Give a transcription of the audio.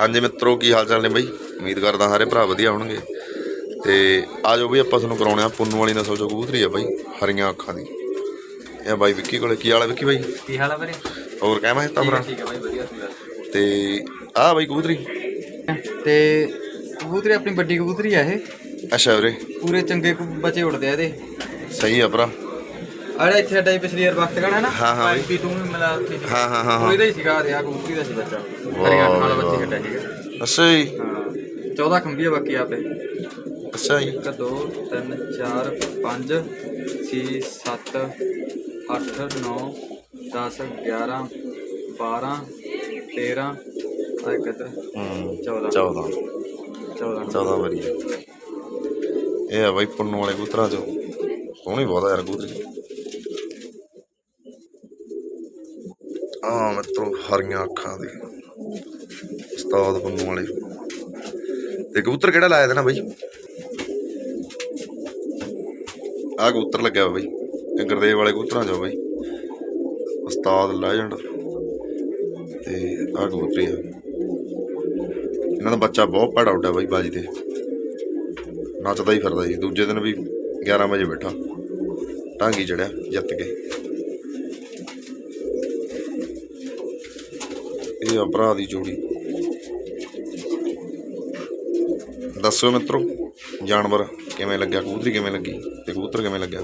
ਹਾਂਜੀ ਮਿੱਤਰੋ ਕੀ ਹਾਲ ਚਾਲ ਨੇ ਬਾਈ? ਉਮੀਦ ਕਰਦਾ ਸਾਰੇ ਭਰਾ ਵਧੀਆ ਹੋਣਗੇ। ਤੇ ਆ ਜਾਓ ਬਈ ਆਪਾਂ ਤੁਹਾਨੂੰ ਕਰਾਉਣੇ ਆ ਪੁੰਨੂ ਵਾਲੀ ਨਸਲ ਚੋਂ ਕਬੂਤਰੀ ਆ ਬਾਈ ਹਰੀਆਂ ਅੱਖਾਂ ਦੀ। ਇਹ ਬਾਈ ਵਿੱਕੀ ਕੋਲੇ ਕੀ ਹਾਲ ਆ ਵਿੱਕੀ ਬਾਈ? ਕੀ ਹਾਲ ਆ ਵੀਰੇ? ਹੋਰ ਕਹਿ ਮੈਂ ਤਾਂ ਭਰਾ? ਠੀਕ ਆ ਬਾਈ ਵਧੀਆ ਸੀ ਤੇ ਆ ਬਾਈ ਕਬੂਤਰੀ। ਤੇ ਕਬੂਤਰੀ ਆਪਣੀ ਵੱਡੀ ਕਬੂਤਰੀ ਆ ਇਹ। ਅੱਛਾ ਵੀਰੇ। ਪੂਰੇ ਚੰਗੇ ਬੱਚੇ ਉੱਡਦੇ ਆ ਇਹਦੇ। ਸਹੀ ਆ ਭਰਾ। ਆੜਾ ਇੱਥੇ ਹੀ ਪਿਛਲੀ ਵਾਰ ਵਕਤ ਕਹਣਾ ਨਾ। ਹਾਂ, ਹਾਂ ਬਾਈ। ਪੀ ਟੂ ਨੂੰ ਮਿਲਾ ਉੱਥੇ। ਹਾਂ ਹਾਂ ਹਾਂ ਹਾਂ। ਇਹਦਾ ਹੀ ਸੀਗਾ ਤੇ ਆ ਕਬੂਤਰੀ ਦਾ ਸੀ ਬੱਚਾ। ਵਾਹ, ਹਰੀਆਂ ਅੱਖਾਂ ਵਾਲਾ। ਬੱਚੇ ਛੱਡਿਆ ਸੀਗਾ। ਅੱਛਾ ਜੀ। ਹਾਂ। 14 ਖੰਭੀਆਂ ਬਾਕੀ ਆਪੇ। ਅੱਛਾ ਜੀ। 1 2 3 4 5 6 7 8 9 10 11 12 13 ਆ ਇੱਕ ਇੱਧਰ। ਹੂੰ। 14 14 14 14 ਵਾਰੀ ਇਹ ਆ ਬਾਈ ਪੁੰਨੂ ਵਾਲੇ ਕਬੂਤਰਾਂ ਚੋਂ। ਸੋਹਣੀ ਬਹੁਤ ਆ ਯਾਰ ਕਬੂਤਰੀ। ਆ ਮਿੱਤਰੋ, ਹਰੀਆਂ ਅੱਖਾਂ ਦੇ ਉਸਤਾਦ ਪੁੰਨੂ ਵਾਲੇ। ਤੇ ਕਬੂਤਰ ਕਿਹੜਾ ਲਾਇਆ ਦੇਣਾ ਬਾਈ? ਆ ਕਬੂਤਰ ਲੱਗਿਆ ਬਾਈ। ਇਹ ਗੁਰਦੇਵ ਵਾਲੇ ਕਬੂਤਰਾਂ ਚੋਂ ਬਾਈ। ਉਸਤਾਦ ਲੈਜੈਂਡ ਤੇ ਆ ਕਬੂਤਰੀ ਆ। ਇਹਨਾਂ ਦਾ ਬੱਚਾ ਬਹੁਤ ਭੈੜਾ ਉੱਡਿਆ ਬਾਈ ਬਾਜੀ ਤੇ। ਨੱਚਦਾ ਹੀ ਫਿਰਦਾ ਜੀ। ਦੂਜੇ ਦਿਨ ਵੀ 11 ਵਜੇ ਬੈਠਾ। ਟਾਂਗੀ ਚੜਿਆ, ਜਿੱਤ ਕੇ। ਇਹ ਆ ਭਰਾ ਦੀ ਜੋੜੀ। ਦੱਸੋ ਮਿੱਤਰੋ, ਜਾਨਵਰ ਕਿਵੇਂ ਲੱਗਿਆ, ਕਬੂਤਰੀ ਕਿਵੇਂ ਲੱਗੀ ਤੇ ਕਬੂਤਰ ਕਿਵੇਂ ਲੱਗਿਆ?